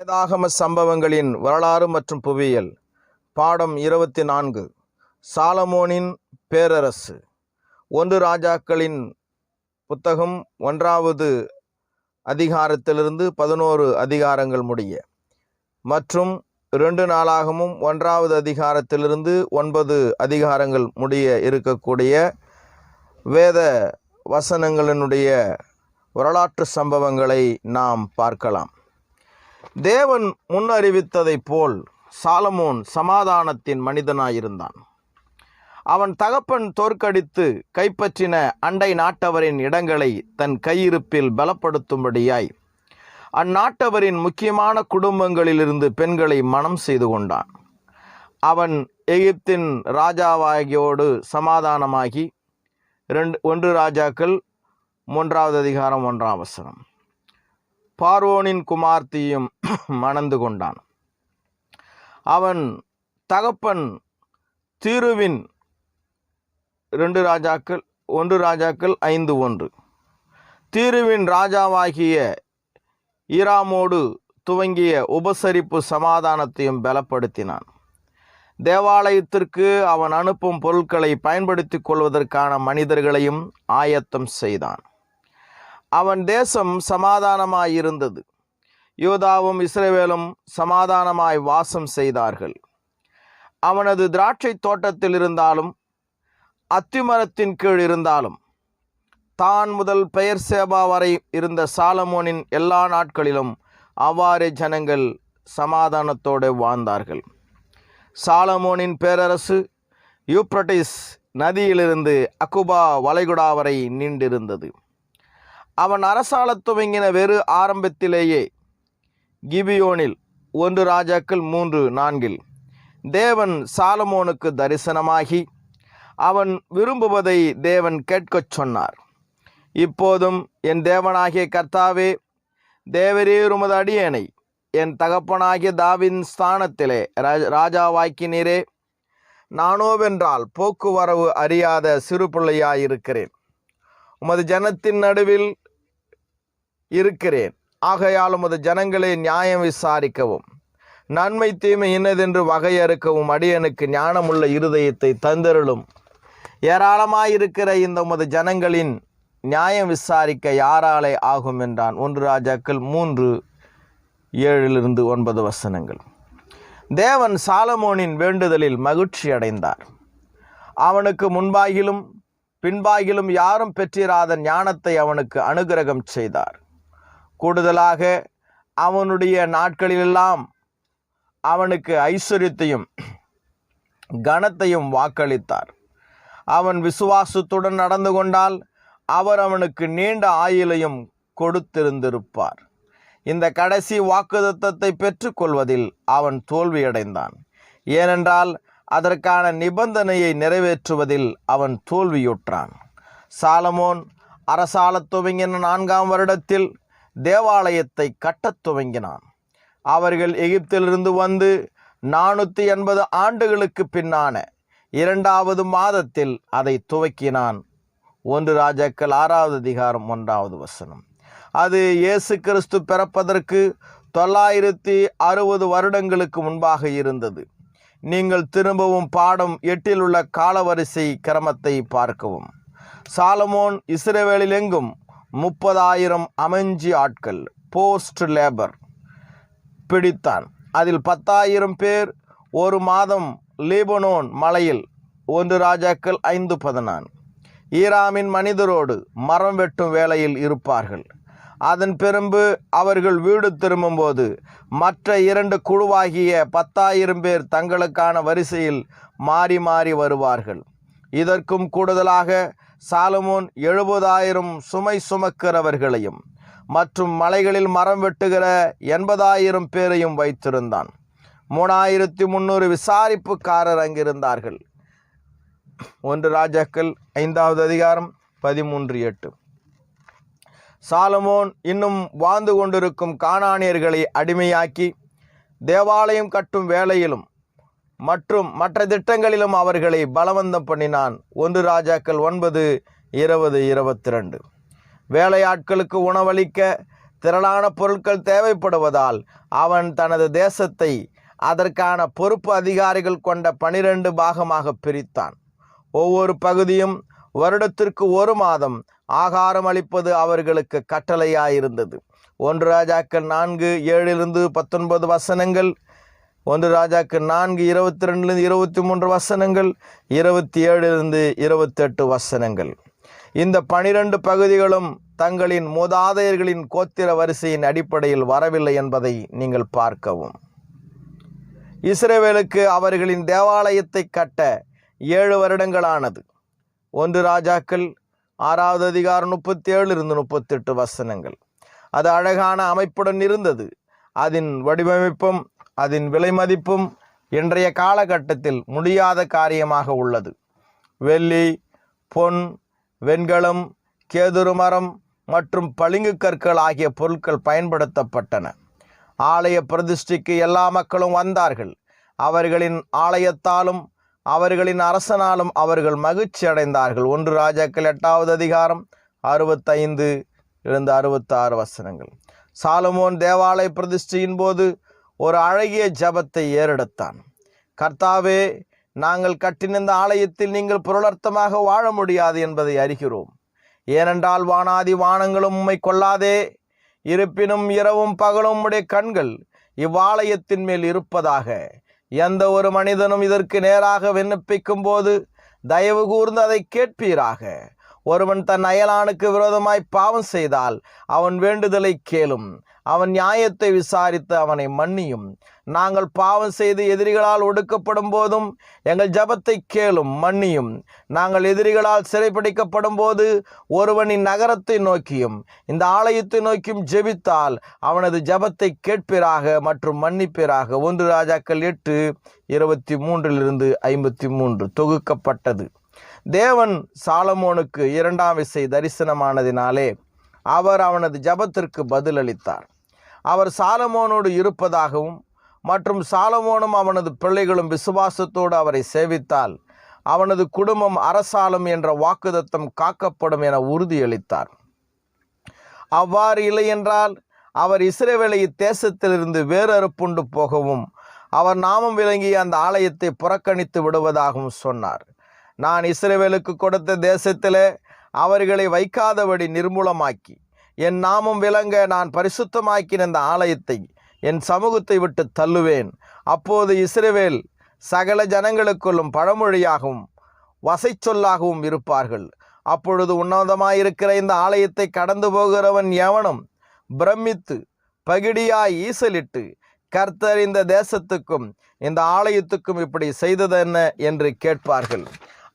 வேதாகம சம்பவங்களின் வரலாறு மற்றும் புவியியல். பாடம் இருபத்தி நான்கு சாலமோனின் பேரரசு. ஒன்று ராஜாக்களின் புத்தகம் ஒன்றாவது அதிகாரத்திலிருந்து பதினோரு அதிகாரங்கள் முடிய. மற்றும் ரெண்டு நாளாகவும் ஒன்றாவது அதிகாரத்திலிருந்து ஒன்பது அதிகாரங்கள் முடிய இருக்கக்கூடிய வேத வசனங்களினுடைய வரலாற்று சம்பவங்களை நாம் பார்க்கலாம். தேவன் முன்னறிவித்ததைப் போல் சாலமோன் சமாதானத்தின் மனிதனாயிருந்தான். அவன் தகப்பன் தோற்கடித்து கைப்பற்றின அண்டை நாட்டவரின் இடங்களை தன் கையிருப்பில் பலப்படுத்தும்படியாய் அந்நாட்டவரின் முக்கியமான குடும்பங்களிலிருந்து பெண்களை மனம் செய்து கொண்டான். அவன் எகிப்தின் ராஜாவாகியோடு சமாதானமாகி ரெண்டு ஒன்று ராஜாக்கள் மூன்றாவது அதிகாரம் ஒன்றாம் வசனம். பார்வோனின் குமார்த்தியும் மணந்து கொண்டான். அவன் தகப்பன் தீருவின் ரெண்டு ராஜாக்கள் ஒன்று ராஜாக்கள் ஐந்து ஒன்று. தீருவின் ராஜாவாகிய ஈராமோடு துவங்கிய உபசரிப்பு சமாதானத்தையும் பலப்படுத்தினான். தேவாலயத்திற்கு அவன் அனுப்பும் பொருட்களை பயன்படுத்திக் கொள்வதற்கான மனிதர்களையும் ஆயத்தம் செய்தான். அவன் தேசம் சமாதானமாயிருந்தது. யூதாவும் இஸ்ரேவேலும் சமாதானமாய் வாசம் செய்தார்கள். அவனது திராட்சை தோட்டத்தில் இருந்தாலும் அத்திமரத்தின் கீழ் இருந்தாலும் தான் முதல் பெயர் சேபா வரை இருந்த சாலமோனின் எல்லா நாட்களிலும் அவ்வாறே ஜனங்கள் சமாதானத்தோடு வாழ்ந்தார்கள். சாலமோனின் பேரரசு யூப்ரட்டிஸ் நதியிலிருந்து அக்குபா வளைகுடா வரை நீண்டிருந்தது. அவன் அரசாளத் துவங்கின வெறு ஆரம்பத்திலேயே கிபியோனில் ஒன்று ராஜாக்கள் மூன்று நான்கில். தேவன் சாலமோனுக்கு தரிசனமாகி அவன் விரும்புவதை தேவன் கேட்கச் சொன்னார். இப்போதும் என் தேவனாகிய கர்த்தாவே தேவரீர் உமது அடியேனை என் தகப்பனாகிய தாவின் ஸ்தானத்திலே ராஜாவாக்கினீரே நானோவென்றால் போக்குவரவு அறியாத சிறு பிள்ளையாயிருக்கிறேன். உமது ஜனத்தின் நடுவில் இருக்கிறேன். ஆகையால் உமது ஜனங்களை நியாயம் விசாரிக்கவும் நன்மை தீமை இன்னதென்று வகையறுக்கவும் அடியனுக்கு ஞானமுள்ள இருதயத்தை தந்தருளும். ஏராளமாயிருக்கிற இந்த உமது ஜனங்களின் நியாயம் விசாரிக்க யாராலே ஆகும் என்றான். ஒன்று ராஜாக்கள் மூன்று ஏழிலிருந்து ஒன்பது வசனங்கள். தேவன் சாலமோனின் வேண்டுதலில் மகிழ்ச்சி அடைந்தார். அவனுக்கு முன்பாகிலும் பின்பாகிலும் யாரும் பெற்றிராத ஞானத்தை அவனுக்கு அனுகிரகம் செய்தார். கூடுதலாக அவனுடைய நாட்களிலெல்லாம் அவனுக்கு ஐஸ்வர்யத்தையும் கனத்தையும் வாக்களித்தார். அவன் விசுவாசத்துடன் நடந்து கொண்டால் அவர் அவனுக்கு நீண்ட ஆயுளையும் கொடுத்திருந்திருப்பார். இந்த கடைசி வாக்குதத்தத்தை பெற்றுக்கொள்வதில் அவன் தோல்வியடைந்தான். ஏனென்றால் அதற்கான நிபந்தனையை நிறைவேற்றுவதில் அவன் தோல்வியுற்றான். சாலமோன் அரசாளத் துவங்கின நான்காம் வருடத்தில் தேவாலயத்தை கட்டத் துவங்கினான். அவர்கள் எகிப்திலிருந்து வந்து நானூற்றி எண்பது ஆண்டுகளுக்கு பின்னான இரண்டாவது மாதத்தில் அதை துவக்கினான். ஒன்று ராஜாக்கள் ஆறாவது அதிகாரம் ஒன்றாவது வசனம். அது இயேசு கிறிஸ்து பிறப்பதற்கு தொள்ளாயிரத்தி அறுபது வருடங்களுக்கு முன்பாக இருந்தது. நீங்கள் திரும்பவும் பாடம் எட்டில் உள்ள காலவரிசை கிரமத்தை பார்க்கவும். சாலமோன் இஸ்ரேவேலில் எங்கும் முப்பதாயிரம் அமைஞ்சி ஆட்கள் போஸ்ட் லேபர் பிடித்தான். அதில் பத்தாயிரம் பேர் ஒரு மாதம் லீபனோன் மலையில் ஒன்று ராஜாக்கள் ஐந்து பதினான். ஈராமின் மனிதரோடு மரம் வெட்டும் வேலையில் இருப்பார்கள். அதன் பிறம்பு அவர்கள் வீடு திரும்பும்போது மற்ற இரண்டு குழுவாகிய பத்தாயிரம் பேர் தங்களுக்கான வரிசையில் மாறி மாறி வருவார்கள். இதற்கும் கூடுதலாக சாலமோன் எழுபதாயிரம் சுமை சுமக்கிறவர்களையும் மற்றும் மலைகளில் மரம் வெட்டுகிற எண்பதாயிரம் பேரையும் வைத்திருந்தான். மூணாயிரத்தி முந்நூறு விசாரிப்புக்காரர் அங்கிருந்தார்கள். ஒன்று ராஜாக்கள் ஐந்தாவது அதிகாரம் பதிமூன்று எட்டு. சாலமோன் இன்னும் வாழ்ந்து கொண்டிருக்கும் காணானியர்களை அடிமையாக்கி தேவாலயம் கட்டும் வேலையிலும் மற்றும் மற்ற திட்டங்களிலும் அவர்களை பலவந்தம் பண்ணினான். ஒன்று ராஜாக்கள் ஒன்பது இருபது இருபத்தி ரெண்டு வேலையாட்களுக்கு உணவளிக்க திரளான பொருட்கள் தேவைப்படுவதால் அவன் தனது தேசத்தை அதற்கான பொறுப்பு அதிகாரிகள் கொண்ட பனிரெண்டு பாகமாக பிரித்தான். ஒவ்வொரு பகுதியும் வருடத்திற்கு ஒரு மாதம் ஆகாரம் அளிப்பது அவர்களுக்கு கட்டளையாயிருந்தது. ஒன்று ராஜாக்கள் நான்கு ஏழிலிருந்து பத்தொன்பது வசனங்கள் ஒன்று ராஜாக்கு நான்கு இருபத்தி ரெண்டுலேருந்து இருபத்தி மூன்று வசனங்கள் இருபத்தி ஏழிலிருந்து இருபத்தெட்டு வசனங்கள். இந்த பனிரெண்டு பகுதிகளும் தங்களின் மூதாதையர்களின் கோத்திர வரிசையின் அடிப்படையில் வரவில்லை என்பதை நீங்கள் பார்க்கவும். இஸ்ரேவேலுக்கு அவர்களின் தேவாலயத்தை கட்ட ஏழு வருடங்களானது. ஒன்று ராஜாக்கள் ஆறாவது அதிகாரம் முப்பத்தி ஏழு இருந்து முப்பத்தெட்டு வசனங்கள். அது அழகான அமைப்புடன் இருந்தது. அதன் வடிவமைப்பும் அதன் விலை மதிப்பும் இன்றைய காலகட்டத்தில் முடியாத காரியமாக உள்ளது. வெள்ளி பொன் வெண்கலம் கேதுரு மரம் மற்றும் பளிங்கு கற்கள் ஆகிய பொருட்கள் பயன்படுத்தப்பட்டன. ஆலய பிரதிஷ்டிக்கு எல்லா மக்களும் வந்தார்கள். அவர்களின் ஆலயத்தாலும் அவர்களின் அரசனாலும் அவர்கள் மகிழ்ச்சி அடைந்தார்கள். ஒன்று ராஜாக்கள் எட்டாவது அதிகாரம் அறுபத்தைந்து இருந்து அறுபத்தாறு வசனங்கள். சாலமோன் தேவாலய பிரதிஷ்டையின் போது ஒரு அழகிய ஜபத்தை ஏறெடுத்தான். கர்த்தாவே நாங்கள் கட்டின இந்த ஆலயத்தில் நீங்கள் பொருளர்த்தமாக வாழ முடியாது என்பதை அறிகிறோம். ஏனென்றால் வானாதி வானங்களும் உம்மை கொள்ளாதே இருப்பினும் இரவும் பகலும் உடைய கண்கள் இவ்வாலயத்தின் மேல் இருப்பதாக. எந்த ஒரு மனிதனும் இதற்கு நேராக விண்ணப்பிக்கும் போது தயவு கூர்ந்து அதை கேட்பீராக. ஒருவன் தன் அயலானுக்கு விரோதமாய் பாவம் செய்தால் அவன் வேண்டுதலை கேளும். அவன் நியாயத்தை விசாரித்து அவனை மன்னியும். நாங்கள் பாவம் செய்து எதிரிகளால் ஒடுக்கப்படும் போதும் எங்கள் ஜபத்தை கேளும் மன்னியும். நாங்கள் எதிரிகளால் சிறைப்பிடிக்கப்படும் போது ஒருவனின் நகரத்தை நோக்கியும் இந்த ஆலயத்தை நோக்கியும் ஜெபித்தால் அவனது ஜபத்தை கேட்பிறாக மற்றும் மன்னிப்பிறாக ஒன்று ராஜாக்கள் எட்டு இருபத்தி மூன்றிலிருந்து ஐம்பத்தி மூன்று தொகுக்கப்பட்டது. தேவன் சாலமோனுக்கு இரண்டாம் விசை தரிசனமானதினாலே அவர் அவனது ஜபத்திற்கு பதிலளித்தார். அவர் சாலமோனோடு இருப்பதாகவும் மற்றும் சாலமோனும் அவனது பிள்ளைகளும் விசுவாசத்தோடு அவரை சேவித்தால் அவனது குடும்பம் அரசாலும் என்ற வாக்குதத்தம் காக்கப்படும் என உறுதியளித்தார். அவ்வாறு இல்லையென்றால் அவர் இஸ்ரேவேலை இத்தேசத்திலிருந்து வேறறுப்புண்டு போகவும் அவர் நாமம் விளங்கிய அந்த ஆலயத்தை புறக்கணித்து விடுவதாகவும் சொன்னார். நான் இஸ்ரேவேலுக்கு கொடுத்த தேசத்திலே அவர்களை வைக்காதபடி நிர்மூலமாக்கி என் நாமம் விளங்க நான் பரிசுத்தமாக்கின இந்த ஆலயத்தை என் சமூகத்தை விட்டு தள்ளுவேன். அப்போது இஸ்ரேவேல் சகல ஜனங்களுக்குள்ளும் பழமொழியாகவும் வசை சொல்லாகவும் இருப்பார்கள். அப்பொழுது உன்னதமாயிருக்கிற இந்த ஆலயத்தை கடந்து போகிறவன் எவனும் பிரமித்து பகிடியாய் ஈசலிட்டு கர்த்தர் இந்த தேசத்துக்கும் இந்த ஆலயத்துக்கும் இப்படி செய்ததென்ன? என்று கேட்பார்கள்.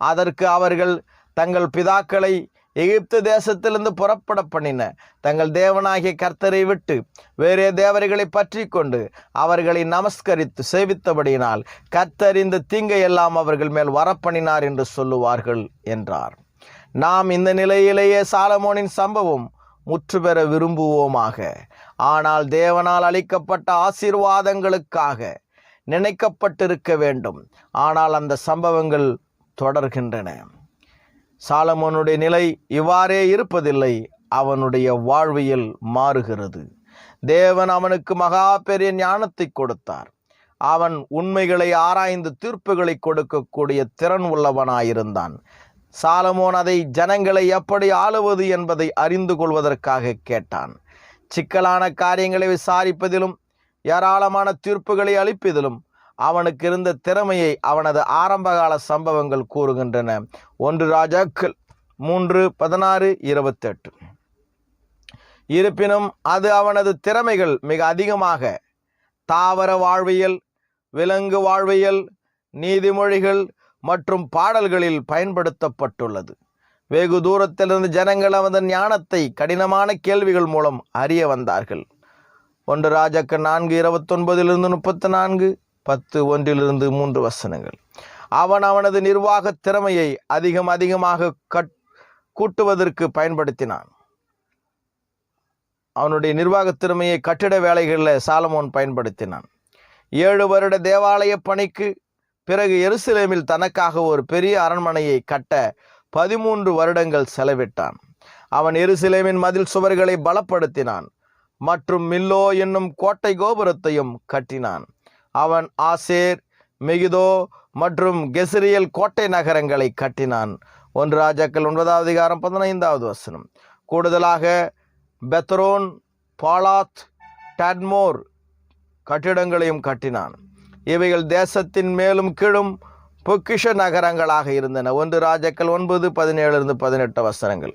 அதற்கு அவர்கள் தங்கள் பிதாக்களை எகிப்து தேசத்திலிருந்து புறப்பட பண்ணின. தங்கள் தேவனாகிய கர்த்தரை விட்டு வேறே தேவர்களை பற்றி கொண்டு அவர்களை நமஸ்கரித்து சேவித்தபடியினால் கர்த்தர் இந்த தீங்கை எல்லாம் அவர்கள் மேல் வரப்பண்ணினார் என்று சொல்லுவார்கள் என்றார். நாம் இந்த நிலையிலேயே சாலமோனின் சம்பவம் முற்று பெற விரும்புவோமாக. ஆனால் தேவனால் அளிக்கப்பட்ட ஆசீர்வாதங்களுக்காக நினைக்கப்பட்டிருக்க வேண்டும். ஆனால் அந்த சம்பவங்கள் தொடர்கின்றன. சாலமோனுடைய நிலை இவ்வாறே இருப்பதில்லை அவனுடைய வாழ்வியல் மாறுகிறது. தேவன் அவனுக்கு மகா பெரிய ஞானத்தை கொடுத்தார். அவன் உண்மைகளை ஆராய்ந்து தீர்ப்புகளை கொடுக்கக்கூடிய திறன் உள்ளவனாயிருந்தான். சாலமோன் அதை ஜனங்களை எப்படி ஆளுவது என்பதை அறிந்து கொள்வதற்காக கேட்டான். சிக்கலான காரியங்களை விசாரிப்பதிலும் ஏராளமான தீர்ப்புகளை அளிப்பதிலும் அவனுக்கு இருந்த திறமையை அவனது ஆரம்பகால சம்பவங்கள் கூறுகின்றன. ஒன்று ராஜாக்கள் மூன்று பதினாறு இருபத்தெட்டு. இருப்பினும் அது அவனது திறமைகள் மிக அதிகமாக. தாவர வாழ்வியல் விலங்கு வாழ்வியல் நீதிமொழிகள் மற்றும் பாடல்களில் பயன்படுத்தப்பட்டுள்ளது. வெகு தூரத்திலிருந்து ஜனங்கள் அவனது ஞானத்தை கடினமான கேள்விகள் மூலம் அறிய வந்தார்கள். ஒன்று ராஜாக்கள் நான்கு இருபத்தொன்பதிலிருந்து முப்பத்தி நான்கு. பத்து ஒன்றிலிருந்து மூன்று வசனங்கள். அவன் அவனது நிர்வாக திறமையை அதிகம் அதிகமாக கட் கூட்டுவதற்கு பயன்படுத்தினான். அவனுடைய நிர்வாக திறமையை கட்டிட வேலைகளில் சாலமோன் பயன்படுத்தினான். ஏழு வருட தேவாலய பணிக்கு பிறகு எருசலேமில் தனக்காக ஒரு பெரிய அரண்மனையை கட்ட பதிமூன்று வருடங்கள் செலவிட்டான். அவன் எருசலேமின் மதில் சுவர்களை பலப்படுத்தினான் மற்றும் மில்லோ என்னும் கோட்டை கோபுரத்தையும் கட்டினான். அவன் ஆசேர் மெகிதோ மற்றும் கெசரியல் கோட்டை நகரங்களை கட்டினான். ஒன்று ராஜாக்கள் ஒன்பதாவது அதிகாரம் பதினைந்தாவது வசனம். கூடுதலாக பெத்ரோன் பாலாத் டட்மோர் கட்டிடங்களையும் கட்டினான். இவைகள் தேசத்தின் மேலும் கீழும் பொக்கிஷ நகரங்களாக இருந்தன. ஒன்று ராஜாக்கள் ஒன்பது பதினேழுலேருந்து பதினெட்டு வசனங்கள்.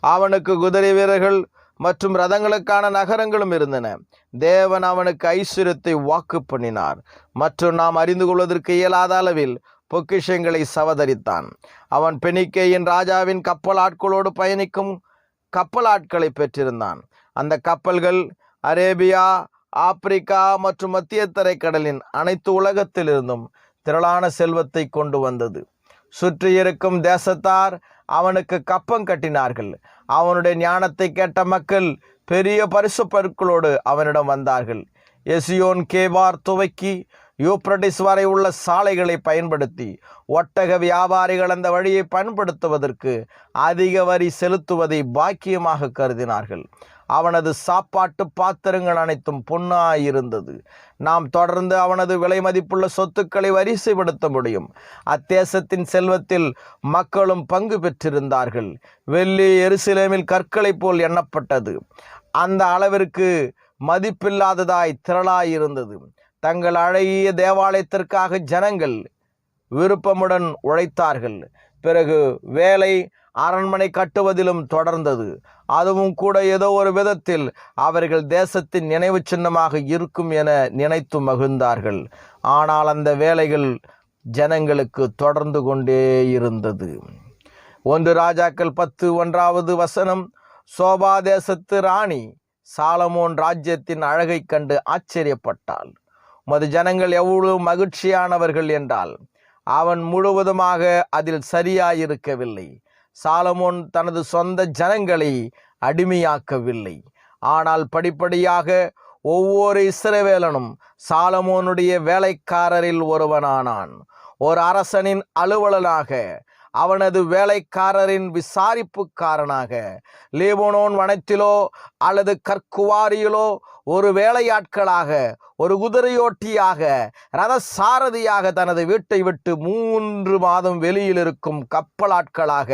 அவனுக்கு குதிரை வீரர்கள் மற்றும் ரதங்களுக்கான நகரங்களும் இருந்தன. தேவன் அவனுக்கு ஐஸ்வர்யத்தை வாக்கு பண்ணினார். மற்றும் நாம் அறிந்து கொள்வதற்கு இயலாத அளவில் பொக்கிஷங்களை சவதரித்தான். அவன் பெனிக்கேயின் ராஜாவின் கப்பல் ஆட்களோடு பயணிக்கும் கப்பல் ஆட்களை பெற்றிருந்தான். அந்த கப்பல்கள் அரேபியா ஆப்பிரிக்கா மற்றும் மத்திய தரைக்கடலின் அனைத்து உலகத்திலிருந்தும் திரளான செல்வத்தை கொண்டு வந்தது. சுற்றியிருக்கும் தேசத்தார் அவனுக்கு கப்பம் கட்டினார்கள். அவனுடைய ஞானத்தை கேட்ட மக்கள் பெரிய பரிசு பொருட்களோடு அவனிடம் வந்தார்கள். எசியோன் கேவார் துவக்கி யூப்ரடிஸ் வரை உள்ள சாலைகளை பயன்படுத்தி ஒட்டக வியாபாரிகள் அந்த வழியை பயன்படுத்துவதற்கு அதிக வரி செலுத்துவதை பாக்கியமாக கருதினார்கள். அவனது சாப்பாட்டு பாத்திரங்கள் அனைத்தும் பொன்னாயிருந்தது. நாம் தொடர்ந்து அவனது விலை மதிப்புள்ள சொத்துக்களை வரிசைப்படுத்த முடியும். அத்தேசத்தின் செல்வத்தில் மக்களும் பங்கு பெற்றிருந்தார்கள். வெள்ளி எருசலேமில் கற்களை போல் எண்ணப்பட்டது. அந்த அளவிற்கு மதிப்பில்லாததாய் திரளாயிருந்தது. தங்கள் அழகிய தேவாலயத்திற்காக ஜனங்கள் விருப்பமுடன் உழைத்தார்கள். பிறகு வேலை அரண்மனை கட்டுவதிலும் தொடர்ந்தது. அதுவும் கூட ஏதோ ஒரு விதத்தில் அவர்கள் தேசத்தின் நினைவு சின்னமாக இருக்கும் என நினைத்து மகிழ்ந்தார்கள். ஆனால் அந்த வேலைகள் ஜனங்களுக்கு தொடர்ந்து கொண்டே இருந்தது. ஒன்று ராஜாக்கள் பத்து ஒன்றாவது வசனம் சோபா தேசத்து ராணி சாலமோன் ராஜ்யத்தின் அழகைக் கண்டு ஆச்சரியப்பட்டாள். மது ஜனங்கள் எவ்வளவு மகிழ்ச்சியானவர்கள் என்றால் அவன் முழுவதுமாக அதில் சரியாயிருக்கவில்லை. சாலமோன் தனது சொந்த ஜனங்களை அடிமையாக்கவில்லை. ஆனால் படிப்படியாக ஒவ்வொரு இஸ்ரவேலனும் சாலமோனுடைய வேலைக்காரரில் ஒருவனானான். ஒரு அரசனின் அலுவலனாக அவனது வேலைக்காரரின் விசாரிப்புக்காரனாக லேபோனோன் வனத்திலோ அல்லது கற்குவாரியிலோ ஒரு வேலையாட்களாக ஒரு குதிரையோட்டியாக ரத சாரதியாக தனது வீட்டை விட்டு மூன்று மாதம் வெளியில் இருக்கும் கப்பலாட்களாக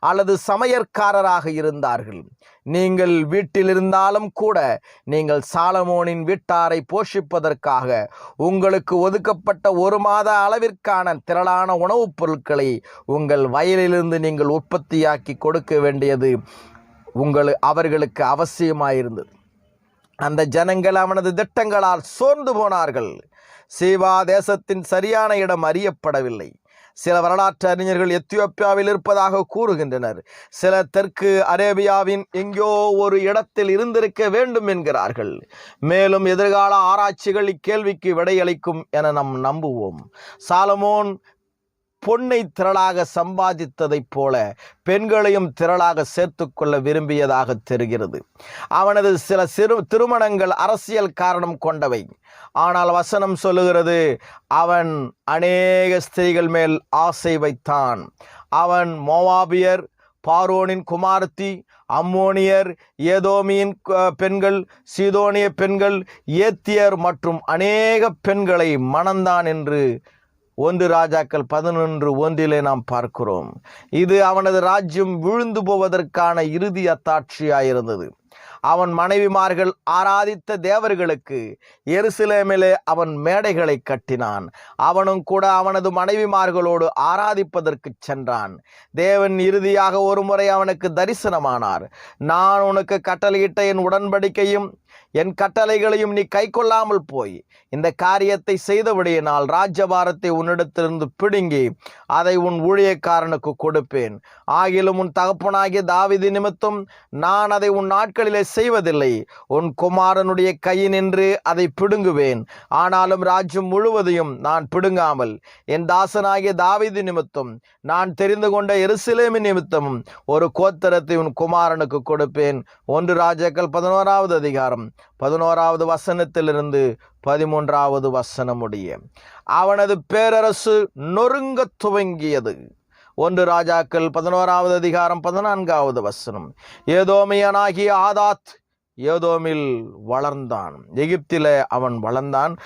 அல்லது சமையற்காரராக இருந்தார்கள். நீங்கள் வீட்டில் இருந்தாலும் கூட நீங்கள் சாலமோனின் வீட்டாரை போஷிப்பதற்காக உங்களுக்கு ஒதுக்கப்பட்ட ஒரு மாத அளவிற்கான திரளான உணவுப் பொருட்களை உங்கள் வயலிலிருந்து நீங்கள் உற்பத்தியாக்கி கொடுக்க வேண்டியது உங்கள் அவர்களுக்கு அவசியமாயிருந்தது. அந்த ஜனங்கள் அவனது திட்டங்களால் சோர்ந்து போனார்கள். சீவா தேசத்தின் சரியான இடம் அறியப்படவில்லை. சில வரலாற்று அறிஞர்கள் எத்தியோப்பியாவில் இருப்பதாக கூறுகின்றனர். சில தெற்கு அரேபியாவின் எங்கோ ஒரு இடத்தில் இருந்திருக்க வேண்டும் என்கிறார்கள். மேலும் எதிர்கால ஆராய்ச்சிகள் இக்கேள்விக்கு விடையளிக்கும் என நாம் நம்புவோம். சாலமோன் பொன்னை திரளாக சம்பாதித்ததைப் போல பெண்களையும் திரளாக சேர்த்துக்கொள்ள விரும்பியதாக தெரிகிறது. அவனது சில சிறு திருமணங்கள் அரசியல் காரணம் கொண்டவை. ஆனால் வசனம் சொல்லுகிறது அவன் அநேக ஸ்திரீகள் மேல் ஆசை வைத்தான். அவன் மோவாபியர் பாரோனின் குமார்த்தி அம்மோனியர் ஏதோமியின் பெண்கள் சீதோனிய பெண்கள் ஏத்தியர் மற்றும் அநேக பெண்களை மணந்தான் என்று ஒன்று ராஜாக்கள் பதினொன்று ஒன்றிலே நாம் பார்க்கிறோம். இது அவனது ராஜ்யம் விழுந்து போவதற்கான இறுதி அத்தாட்சியாயிருந்தது. அவன் மனைவிமார்கள் ஆராதித்த தேவர்களுக்கு எருசலேமிலே அவன் மேடைகளை கட்டினான். அவனும் கூட அவனது மனைவிமார்களோடு ஆராதிப்பதற்கு சென்றான். தேவன் இறுதியாக ஒருமுறை அவனுக்கு தரிசனமானார். நான் உனக்கு கட்டளையிட்ட என் உடன்படிக்கையும் என் கட்டளைகளையும் நீ கைக்கொள்ளாமல் போய் இந்த காரியத்தை செய்தபடியினால் ராஜ்யபாரத்தை உன்னிடத்திலிருந்து பிடுங்கி அதை உன் ஊழியக்காரனுக்கு கொடுப்பேன். ஆகிலும் உன் தகப்பனாகிய தாவிதி நிமித்தம் நான் அதை உன் நாட்களிலே செய்வதில்லை. உன் குமாரனுடைய கையினின்று அதை பிடுங்குவேன். ஆனாலும் ராஜ்யம் முழுவதையும் நான் பிடுங்காமல் என் தாசனாகிய தாவிதி நிமித்தம் நான் தெரிந்து கொண்ட எருசலேமி நிமித்தமும் ஒரு கோத்தரத்தை உன் குமாரனுக்கு கொடுப்பேன். ஒன்று ராஜாக்கள் பதினோராவது அதிகாரம். பதினோராவது வசனத்திலிருந்து பதிமூன்றாவது வசனம் உடைய அவனது பேரரசு நொறுங்கத் துவங்கியது. ஒன்று ராஜாக்கள் பதினோராவது அதிகாரம் பதினான்காவது வசனம் ஏதோமியனாகிய ஆதாத் ஏதோமில் வளர்ந்தான். எகிப்திலே அவன் வளர்ந்தான்.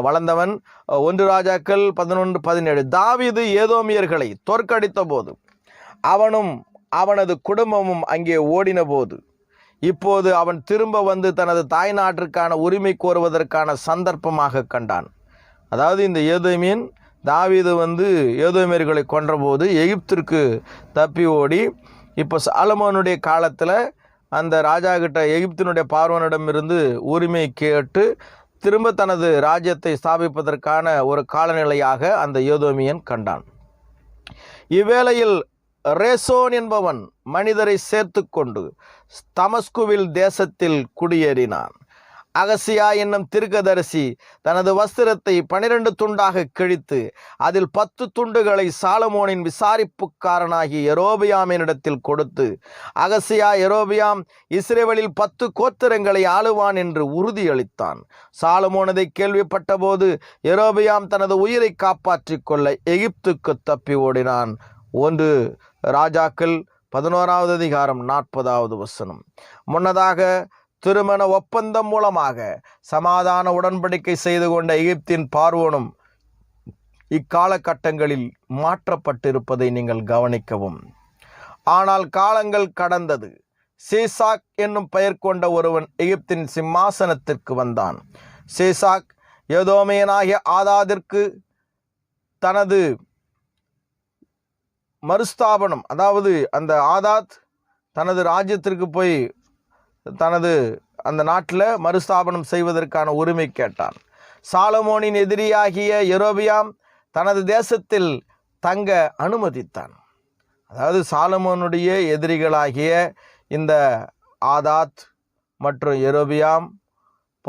வளர்ந்தவன் ஒன்று ராஜாக்கள் பதினொன்று பதினேழு தாவீது ஏதோமியர்களை தோற்கடித்த போது அவனும் அவனது குடும்பமும் அங்கே ஓடின போது இப்போது அவன் திரும்ப வந்து தனது தாய் நாட்டிற்கான உரிமை கோருவதற்கான சந்தர்ப்பமாக கண்டான். அதாவது இந்த ஏதோமியன் தாவீது வந்து ஏதோமியர்களை கொன்றபோது எகிப்திற்கு தப்பி ஓடி இப்போ சாலமோனுடைய காலத்தில் அந்த ராஜா கிட்ட எகிப்தினுடைய பார்வனிடமிருந்து உரிமை கேட்டு திரும்ப தனது ராஜ்யத்தை ஸ்தாபிப்பதற்கான ஒரு காலநிலையாக அந்த ஏதோமியன் கண்டான். இவ்வேளையில் ரேசோன் என்பவன் மனிதரை சேர்த்து கொண்டு தமஸ்குவில் தேசத்தில் குடியேறினான். அகசியா என்னும் திருக்கதரிசி தனது வஸ்திரத்தை பனிரெண்டு துண்டாக கிழித்து அதில் பத்து துண்டுகளை சாலமோனின் விசாரிப்புக்காரனாகி எரோபியாமினிடத்தில் கொடுத்து அகசியா எரோபியாம் இஸ்ரேவலில் பத்து கோத்திரங்களை ஆளுவான் என்று உறுதியளித்தான். சாலமோனதை கேள்விப்பட்டபோது எரோபியாம் தனது உயிரை காப்பாற்றிக் கொள்ள எகிப்துக்கு தப்பி ஓடினான். ஒன்று ராஜாக்கள் பதினோராவது அதிகாரம் நாற்பதாவது வசனம். முன்னதாக திருமண ஒப்பந்தம் மூலமாக சமாதான உடன்படிக்கை செய்து கொண்ட எகிப்தின் பார்வோனும் இக்காலகட்டங்களில் மாற்றப்பட்டிருப்பதை நீங்கள் கவனிக்கவும். ஆனால் காலங்கள் கடந்தது. சீசாக் என்னும் பெயர் கொண்ட ஒருவன் எகிப்தின் சிம்மாசனத்திற்கு வந்தான். சீசாக் ஏதோமையனாகிய ஆதாதிற்கு தனது மறுஸ்தாபனம். அதாவது அந்த ஆதாத் தனது ராஜ்யத்திற்கு போய் தனது அந்த நாட்டில் மறுஸ்தாபனம் செய்வதற்கான உரிமை கேட்டான். சாலமோனின் எதிரியாகிய எரோபியாம் தனது தேசத்தில் தங்க அனுமதித்தான். அதாவது சாலமோனுடைய எதிரிகளாகிய இந்த ஆதாத் மற்றும் எரோபியாம்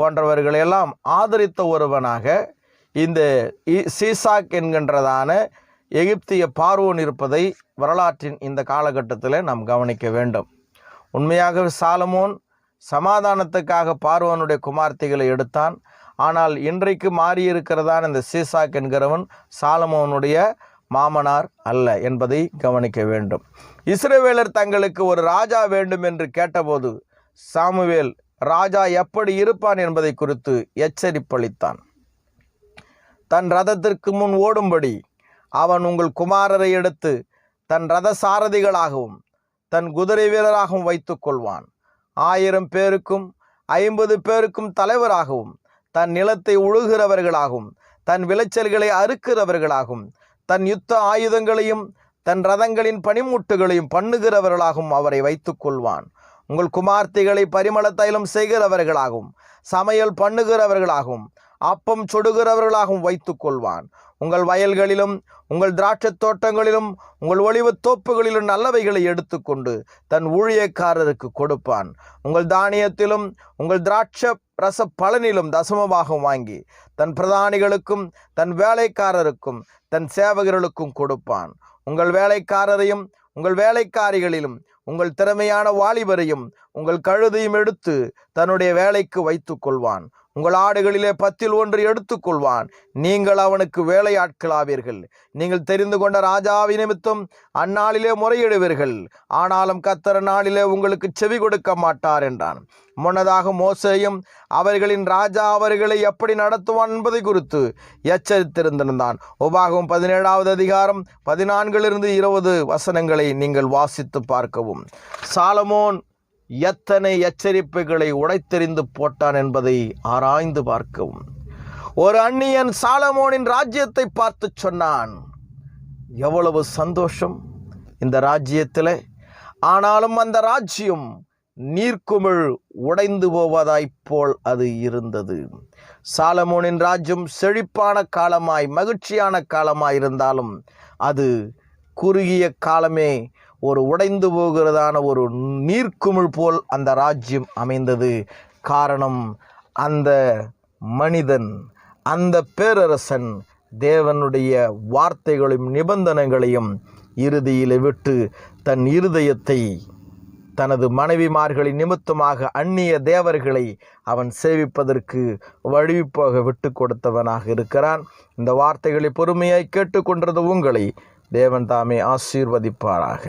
போன்றவர்களையெல்லாம் ஆதரித்த ஒருவனாக இந்த இ- சீசாக் என்கின்றதான எகிப்திய பார்வோன் இருப்பதை வரலாற்றின் இந்த காலகட்டத்தில் நாம் கவனிக்க வேண்டும். உண்மையாகவே சாலமோன் சமாதானத்துக்காக பார்வோனுடைய குமார்த்திகளை எடுத்தான். ஆனால் இன்றைக்கு மாறியிருக்கிறதான் இந்த சீசாக் என்கிறவன் சாலமோனுடைய மாமனார் அல்ல என்பதை கவனிக்க வேண்டும். இஸ்ரேவேலர் தங்களுக்கு ஒரு ராஜா வேண்டும் என்று கேட்டபோது சாமுவேல் ராஜா எப்படி இருப்பான் என்பதை குறித்து எச்சரிப்பளித்தான். தன் ரதத்திற்கு முன் ஓடும்படி அவன் உங்கள் குமாரரை எடுத்து தன் ரத சாரதிகளாகவும் தன் குதிரை வீரராகவும் வைத்துக் கொள்வான். ஆயிரம் பேருக்கும் ஐம்பது பேருக்கும் தலைவராகவும் தன் நிலத்தை உழுகிறவர்களாகவும் தன் விளைச்சல்களை அறுக்கிறவர்களாகவும் தன் யுத்த ஆயுதங்களையும் தன் ரதங்களின் பனிமுட்டுகளையும் பண்ணுகிறவர்களாகவும் அவரை வைத்துக் கொள்வான். உங்கள் குமார்த்திகளை பரிமள தைலம் செய்கிறவர்களாகவும் சமையல் பண்ணுகிறவர்களாகவும் அப்பம் சொடுகிறவர்களாகவும் வைத்துக் கொள்வான் உங்கள் வயல்களிலும் உங்கள் திராட்சைத் தோட்டங்களிலும் உங்கள் ஒளிவுத் தோப்புகளிலும் நல்லவைகளை எடுத்துக்கொண்டு தன் ஊழியக்காரருக்கு கொடுப்பான். உங்கள் தானியத்திலும் உங்கள் திராட்சை ரச பலனிலும் தசமமாக வாங்கி தன் பிரதானிகளுக்கும் தன் வேலைக்காரருக்கும் தன் சேவகர்களுக்கும் கொடுப்பான். உங்கள் வேலைக்காரரையும் உங்கள் வேலைக்காரிகளிலும் உங்கள் திறமையான வாலிபரையும் உங்கள் கழுதையும் எடுத்து தன்னுடைய வேலைக்கு வைத்துக் கொள்வான் உங்கள் ஆடுகளிலே பத்தில் ஒன்று எடுத்துக்கொள்வான். நீங்கள் அவனுக்கு வேலையாட்களாவீர்கள். நீங்கள் தெரிந்து கொண்ட ராஜாவி நிமித்தம் அந்நாளிலே முறையிடுவீர்கள். ஆனாலும் கத்தர நாளிலே உங்களுக்கு செவி கொடுக்க மாட்டார் என்றான். முன்னதாக மோசையும் அவர்களின் ராஜா அவர்களை எப்படி நடத்துவான் என்பதை குறித்து எச்சரித்திருந்திருந்தான். உபாகம் பதினேழாவது அதிகாரம் பதினான்கிலிருந்து இருபது வசனங்களை நீங்கள் வாசித்து பார்க்கவும். சாலமோன் எத்தனை எச்சரிப்புகளை உடைத்தெறிந்து போட்டான் என்பதை ஆராய்ந்து பார்க்கவும். ஒரு அந்நியன் சாலமோனின் ராஜ்யத்தை பார்த்து சொன்னான் எவ்வளவு சந்தோஷம் இந்த ராஜ்யத்தில். ஆனாலும் அந்த ராஜ்யம் நீர்க்குமிழ் உடைந்து போவதாய்ப் போல் அது இருந்தது. சாலமோனின் ராஜ்யம் செழிப்பான காலமாய் மகிழ்ச்சியான காலமாய் இருந்தாலும் அது குறுகிய காலமே ஒரு உடைந்து போகிறதான ஒரு நீர்க்குமிழ் போல் அந்த ராஜ்யம் அமைந்தது. காரணம் அந்த மனிதன் அந்த பேரரசன் தேவனுடைய வார்த்தைகளையும் நிபந்தனைகளையும் இறுதியில் விட்டு தன் இருதயத்தை தனது மனைவிமார்களின் நிமித்தமாக அந்நிய தேவர்களை அவன் சேவிப்பதற்கு வழிப்போக விட்டு கொடுத்தவனாக இருக்கிறான். இந்த வார்த்தைகளை பொறுமையாய் கேட்டுக்கொண்டது உங்களை தேவன் தாமே ஆசீர்வதிப்பாராக.